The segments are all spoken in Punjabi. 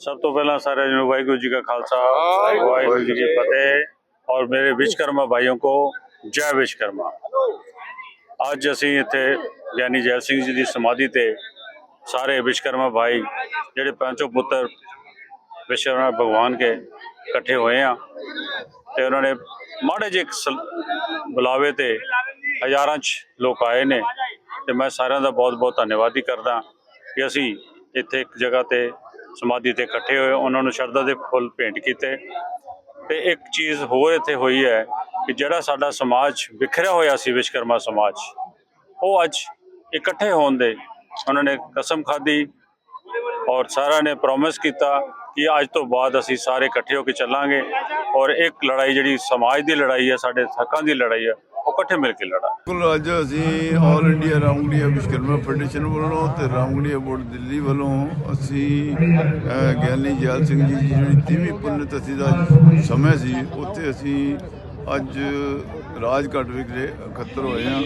ਸਭ ਤੋਂ ਪਹਿਲਾਂ ਸਾਰਿਆਂ ਨੂੰ ਵਾਹਿਗੁਰੂ ਜੀ ਕਾ ਖਾਲਸਾ ਵਾਹਿਗੁਰੂ ਜੀ ਕੀ ਫਤਿਹ। ਔਰ ਮੇਰੇ ਵਿਸ਼ਕਰਮਾ ਭਾਈयों ਕੋ ਜੈ ਵਿਸ਼ਕਰਮਾ ਅੱਜ ਅਸੀਂ ਇੱਥੇ ਗਿਆਨੀ ਜੈਲ ਸਿੰਘ ਜੀ ਦੀ ਸਮਾਧੀ ਤੇ ਸਾਰੇ ਵਿਸ਼ਕਰਮਾ ਭਾਈ ਜਿਹੜੇ ਪੰਚੋ ਪੁੱਤਰ ਵਿਸ਼ਵਨਾਥ ਭਗਵਾਨ ਕੇ ਇਕੱਠੇ ਹੋਏ ਆ ਤੇ ਉਹਨਾਂ ਨੇ ਮਾੜੇ ਜਿਹੇ ਬੁਲਾਵੇ ਤੇ ਹਜ਼ਾਰਾਂ ਚ ਲੋਕ ਆਏ ਨੇ ਤੇ ਮੈਂ ਸਾਰਿਆਂ ਦਾ ਬਹੁਤ ਬਹੁਤ ਧੰਨਵਾਦੀ ਕਰਦਾ ਕਿ ਅਸੀਂ ਇੱਥੇ ਇੱਕ ਜਗ੍ਹਾ ਤੇ ਸਮਾਧੀ ਤੇ ਇਕੱਠੇ ਹੋਏ, ਉਹਨਾਂ ਨੂੰ ਸ਼ਰਧਾ ਦੇ ਫੁੱਲ ਭੇਂਟ ਕੀਤੇ। ਤੇ ਇੱਕ ਚੀਜ਼ ਹੋਰ ਇੱਥੇ ਹੋਈ ਹੈ ਕਿ ਜਿਹੜਾ ਸਾਡਾ ਸਮਾਜ ਵਿਖਰਿਆ ਹੋਇਆ ਸੀ ਵਿਸ਼ਕਰਮਾ ਸਮਾਜ, ਉਹ ਅੱਜ ਇਕੱਠੇ ਹੋਣ ਦੇ ਉਹਨਾਂ ਨੇ ਕਸਮ ਖਾਧੀ ਔਰ ਸਾਰਿਆਂ ਨੇ ਪ੍ਰੋਮਿਸ ਕੀਤਾ ਕਿ ਅੱਜ ਤੋਂ ਬਾਅਦ ਅਸੀਂ ਸਾਰੇ ਇਕੱਠੇ ਹੋ ਕੇ ਚੱਲਾਂਗੇ। ਔਰ ਇੱਕ ਲੜਾਈ ਜਿਹੜੀ ਸਮਾਜ ਦੀ ਲੜਾਈ ਹੈ, ਸਾਡੇ ਹੱਕਾਂ ਦੀ ਲੜਾਈ ਹੈ ਉਹ ਇਕੱਠੇ ਮਿਲ ਕੇ ਲੜਾਂਗੇ। ਬਿਲਕੁਲ, ਅੱਜ ਅਸੀਂ all India Ramgarhia Vishkarma federation ਵੱਲੋਂ ਤੇ ਰਾਮਗੜੀਆ ਬੋਰਡ ਦਿੱਲੀ ਵੱਲੋਂ ਅਸੀਂ ਗਿਆਨੀ ਜੈਲ ਸਿੰਘ ਜੀ ਦੀ ਜਿਹੜੀ ਤੀਵੀਂ ਪੁੰਨਤਿਥੀ ਦਾ ਸਮੇਂ ਸੀ, ਉੱਥੇ ਅਸੀਂ ਅੱਜ ਰਾਜਘਾਟ ਵਿਖੇ ਇਕੱਤਰ ਹੋਏ ਹਾਂ।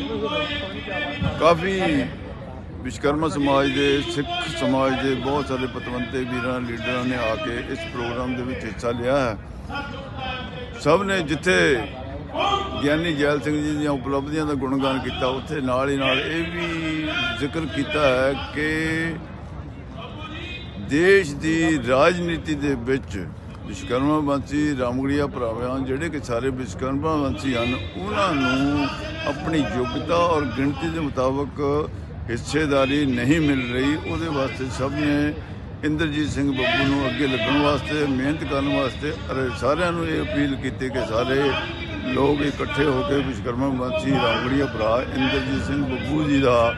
ਕਾਫੀ ਵਿਸ਼ਕਰਮਾ ਸਮਾਜ ਦੇ, ਸਿੱਖ ਸਮਾਜ ਦੇ ਬਹੁਤ ਸਾਰੇ ਪਤਵੰਤੇ, ਵੀਰਾਂ, ਲੀਡਰਾਂ ਨੇ ਆ ਕੇ ਇਸ ਪ੍ਰੋਗਰਾਮ ਦੇ ਵਿੱਚ ਹਿੱਸਾ ਲਿਆ ਹੈ। ਸਭ ਨੇ ਜਿੱਥੇ ਗਿਆਨੀ ਜੈਲ ਸਿੰਘ ਜੀ ਦੀਆਂ ਉਪਲਬਧੀਆਂ ਦਾ ਗੁਣਗਾਨ ਕੀਤਾ, ਉੱਥੇ ਨਾਲ ਹੀ ਨਾਲ ਇਹ ਵੀ ਜ਼ਿਕਰ ਕੀਤਾ ਹੈ ਕਿ ਦੇਸ਼ ਦੀ ਰਾਜਨੀਤੀ ਦੇ ਵਿੱਚ ਵਿਸ਼ਕਰਮਾ ਵੰਸ਼ੀ ਰਾਮਗੜੀਆ ਭਰਾਵਾਂ, ਜਿਹੜੇ ਕਿ ਸਾਰੇ ਵਿਸ਼ਕਰਮਾ ਵੰਸ਼ੀ ਹਨ, ਉਹਨਾਂ ਨੂੰ ਆਪਣੀ ਯੋਗਤਾ ਔਰ ਗਿਣਤੀ ਦੇ ਮੁਤਾਬਕ ਹਿੱਸੇਦਾਰੀ ਨਹੀਂ ਮਿਲ ਰਹੀ। ਉਹਦੇ ਵਾਸਤੇ ਸਭ ਨੇ ਇੰਦਰਜੀਤ ਸਿੰਘ ਬੱਬੂ ਨੂੰ ਅੱਗੇ ਲੱਗਣ ਵਾਸਤੇ, ਮਿਹਨਤ ਕਰਨ ਵਾਸਤੇ ਅਰੇ ਸਾਰਿਆਂ ਨੂੰ ਇਹ ਅਪੀਲ ਕੀਤੀ ਕਿ ਸਾਰੇ ਲੋਕ ਇਕੱਠੇ ਹੋ ਕੇ ਵਿਸ਼ਕਰਮਾ ਵੰਸ਼ੀ ਰਾਮਗੜੀਆ ਭਰਾ ਇੰਦਰਜੀਤ ਸਿੰਘ ਬੱਬੂ ਜੀ ਦਾ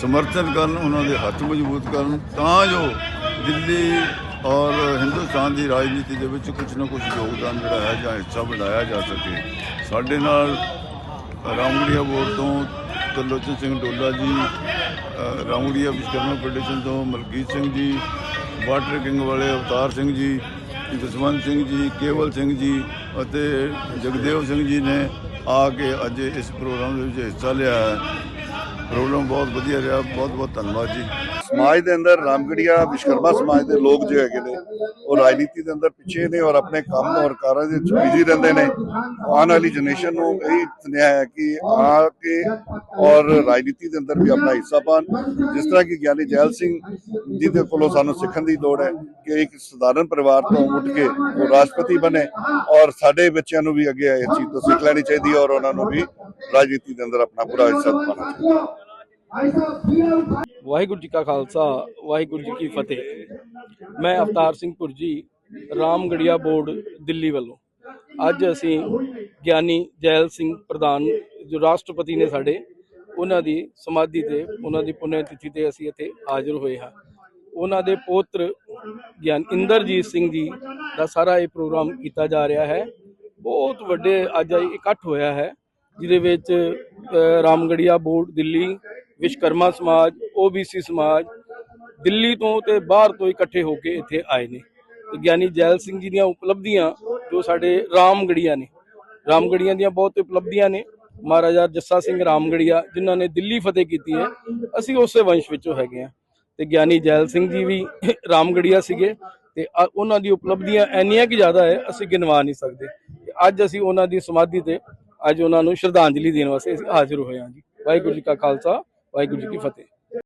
ਸਮਰਥਨ ਕਰਨ ਉਹਨਾਂ ਦੇ ਹੱਥ ਮਜ਼ਬੂਤ ਕਰਨ ਤਾਂ ਜੋ ਦਿੱਲੀ ਔਰ ਹਿੰਦੁਸਤਾਨ ਦੀ ਰਾਜਨੀਤੀ ਦੇ ਵਿੱਚ ਕੁਝ ਨਾ ਕੁਝ ਯੋਗਦਾਨ ਜਿਹੜਾ ਹੈ ਜਾਂ ਹਿੱਸਾ ਬਣਾਇਆ ਜਾ ਸਕੇ। ਸਾਡੇ ਨਾਲ ਰਾਮਗੜੀਆ ਬੋਰਡ ਤੋਂ ਤਰਲੋਚਨ ਸਿੰਘ ਡੋਲਾ ਜੀ ਅ, ਰਾਮਗੜੀਆ ਵਿਸ਼ਕਰਮਾ ਫੈਡਰੇਸ਼ਨ ਤੋਂ ਮਲਕੀਤ ਸਿੰਘ ਜੀ ਵਾਟਰ ਕਿੰਗ ਵਾਲੇ ਅਵਤਾਰ ਸਿੰਘ ਜੀ ਜਸਵੰਤ ਸਿੰਘ ਜੀ, ਕੇਵਲ ਸਿੰਘ ਜੀ ਅਤੇ ਜਗਦੇਵ ਸਿੰਘ ਜੀ ਨੇ ਆ ਕੇ ਅੱਜ ਇਸ ਪ੍ਰੋਗਰਾਮ ਦੇ ਵਿੱਚ ਹਿੱਸਾ ਲਿਆ ਹੈ। ਪ੍ਰੋਗਰਾਮ ਬਹੁਤ ਵਧੀਆ ਰਿਹਾ, ਬਹੁਤ ਬਹੁਤ ਧੰਨਵਾਦ ਜੀ। ਸਮਾਜ ਦੇ ਅੰਦਰ ਰਾਮਗੜੀਆ ਵਿਸ਼ਕਰਮਾ ਸਮਾਜ ਦੇ ਲੋਕ ਜੋ ਹੈਗੇ ਨੇ, ਉਹ ਰਾਜਨੀਤੀ ਦੇ ਅੰਦਰ ਪਿੱਛੇ ਨੇ ਔਰ ਆਪਣੇ ਕੰਮ ਔਰ ਕਾਰਾਂ ਦੇ ਵਿੱਚ ਬਿਜ਼ੀ ਰਹਿੰਦੇ ਨੇ। ਆਉਣ ਵਾਲੀ ਜਨਰੇਸ਼ਨ ਨੂੰ ਇਹ ਸੁਨੇਹਾ ਹੈ ਕਿ ਆ ਕੇ ਔਰ ਰਾਜਨੀਤੀ ਦੇ ਅੰਦਰ ਵੀ ਆਪਣਾ ਹਿੱਸਾ ਪਾਣ ਜਿਸ ਤਰ੍ਹਾਂ ਕਿ ਗਿਆਨੀ ਜੈਲ ਸਿੰਘ ਜੀ ਦੇ ਕੋਲੋਂ ਸਾਨੂੰ ਸਿੱਖਣ ਦੀ ਲੋੜ ਹੈ ਕਿ ਇੱਕ ਸਧਾਰਨ ਪਰਿਵਾਰ ਤੋਂ ਉੱਠ ਕੇ ਉਹ ਰਾਸ਼ਟਰਪਤੀ ਬਣੇ ਔਰ ਸਾਡੇ ਬੱਚਿਆਂ ਨੂੰ ਵੀ ਅੱਗੇ ਇਹ ਚੀਜ਼ ਤੋਂ ਸਿੱਖ ਲੈਣੀ ਚਾਹੀਦੀ ਹੈ ਔਰ ਉਹਨਾਂ ਨੂੰ ਵੀ ਰਾਜਨੀਤੀ ਦੇ ਅੰਦਰ ਆਪਣਾ ਪੂਰਾ ਹਿੱਸਾ ਪਾਉਣਾ ਚਾਹੀਦਾ ਵਾਹਿਗੁਰੂ ਜੀ ਕਾ ਖਾਲਸਾ, ਵਾਹਿਗੁਰੂ ਜੀ ਕੀ ਫਤਿਹ। ਮੈਂ ਅਵਤਾਰ ਸਿੰਘ ਪੁਰਜੀ ਰਾਮਗੜੀਆ ਬੋਰਡ, ਦਿੱਲੀ ਵੱਲੋਂ। ਅੱਜ ਅਸੀਂ ਗਿਆਨੀ ਜੈਲ ਸਿੰਘ ਪ੍ਰਧਾਨ, ਜੋ ਰਾਸ਼ਟਰਪਤੀ ਨੇ ਸਾਡੇ, ਉਹਨਾਂ ਦੀ ਸਮਾਧੀ ਤੇ, ਉਹਨਾਂ ਦੀ ਪੁੰਨਿਆ ਤਿਥੀ ਤੇ ਅਸੀਂ ਇੱਥੇ ਹਾਜ਼ਰ ਹੋਏ ਹਾਂ। ਉਹਨਾਂ ਦੇ ਪੋਤਰ ਗਿਆਨ ਇੰਦਰਜੀਤ ਸਿੰਘ ਜੀ ਦਾ ਸਾਰਾ ਇਹ ਪ੍ਰੋਗਰਾਮ ਕੀਤਾ ਜਾ ਰਿਹਾ ਹੈ। ਬਹੁਤ ਵੱਡੇ ਅੱਜ ਇਕੱਠ ਹੋਇਆ ਹੈ, ਜਿਹਦੇ ਵਿੱਚ ਰਾਮਗੜੀਆ ਬੋਰਡ, ਦਿੱਲੀ ਵਿਸ਼ਕਰਮਾ ਸਮਾਜ ਓਬੀਸੀ ਸਮਾਜ ਦਿੱਲੀ ਤੋਂ ਤੇ ਬਾਹਰ ਤੋਂ ਇਕੱਠੇ ਹੋ ਕੇ ਇੱਥੇ ਆਏ ਨੇ। ਤੇ ਗਿਆਨੀ ਜੈਲ ਸਿੰਘ ਜੀ ਦੀਆਂ ਉਪਲਬਧੀਆਂ ਜੋ ਸਾਡੇ ਰਾਮਗੜੀਆ ਨੇ। ਰਾਮਗੜੀਆਂ ਦੀਆਂ ਬਹੁਤ ਉਪਲਬਧੀਆਂ ਨੇ। ਮਹਾਰਾਜਾ ਜੱਸਾ ਸਿੰਘ ਰਾਮਗੜੀਆ ਜਿਨ੍ਹਾਂ ਨੇ ਦਿੱਲੀ ਫਤਿਹ ਕੀਤੀ ਹੈ, ਅਸੀਂ ਉਸੇ ਵੰਸ਼ ਵਿੱਚੋਂ ਹੈਗੇ ਆ ਤੇ ਗਿਆਨੀ ਜੈਲ ਸਿੰਘ ਜੀ ਵੀ ਰਾਮਗੜੀਆ ਸੀਗੇ ਤੇ ਅ- ਉਹਨਾਂ ਦੀ ਉਪਲਬਧੀਆਂ ਇੰਨੀਆਂ ਕਿ ਜ਼ਿਆਦਾ ਹੈ, ਅਸੀਂ ਗਿਣਵਾ ਨਹੀਂ ਸਕਦੇ। ਤੇ ਅੱਜ ਅਸੀਂ ਉਹਨਾਂ ਦੀ ਸਮਾਧੀ ਤੇ ਅੱਜ ਉਹਨਾਂ ਨੂੰ ਸ਼ਰਧਾਂਜਲੀ ਦੇਣ ਵਾਸਤੇ ਅਸੀਂ ਹਾਜ਼ਰ ਹੋਏ ਹਾਂ ਜੀ। ਵਾਹਿਗੁਰੂ ਜੀ ਕਾ ਖਾਲਸਾ ਵਾਹਿਗੁਰੂ ਜੀ ਕੀ ਫਤਿਹ।